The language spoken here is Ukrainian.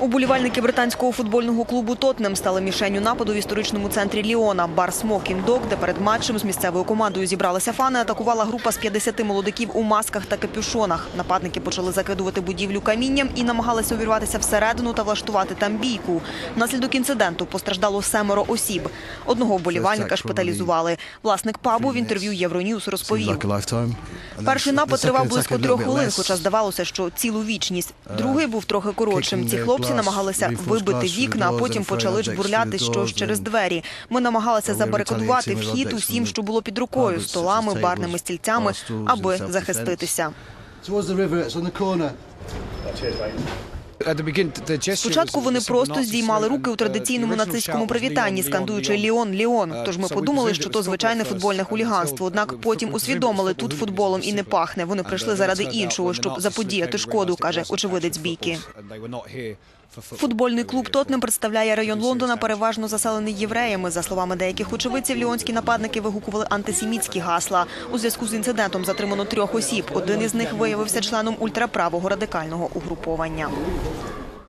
Уболівальники британського футбольного клубу Тотнем стали мішенню нападу в історичному центрі Ліона. Бар Смокін Дог, де перед матчем з місцевою командою зібралися фани, атакувала група з 50 молодиків у масках та капюшонах. Нападники почали закидувати будівлю камінням і намагалися увірватися всередину та влаштувати там бійку. Внаслідок інциденту постраждало семеро осіб. Одного вболівальника шпиталізували. Власник пабу в інтерв'ю Євроньюз розповів. Перший напад тривав близько трьох хвилин, хоча здавалося, що цілу вічність. Другий був трохи коротшим. Ці хлопці намагалися вибити вікна, а потім почали жбурляти щось через двері. Ми намагалися забарикадувати вхід усім, що було під рукою, столами, барними стільцями, аби захиститися. Спочатку вони просто здіймали руки у традиційному нацистському привітанні, скандуючи Ліон, Ліон. Тож ми подумали, що то звичайне футбольне хуліганство. Однак потім усвідомили, тут футболом і не пахне. Вони прийшли заради іншого, щоб заподіяти шкоду, каже очевидець бійки. Футбольний клуб Тотнем представляє район Лондона, переважно заселений євреями. За словами деяких очевидців, ліонські нападники вигукували антисемітські гасла. У зв'язку з інцидентом затримано трьох осіб. Один із них виявився членом ультраправого радикального угруповання.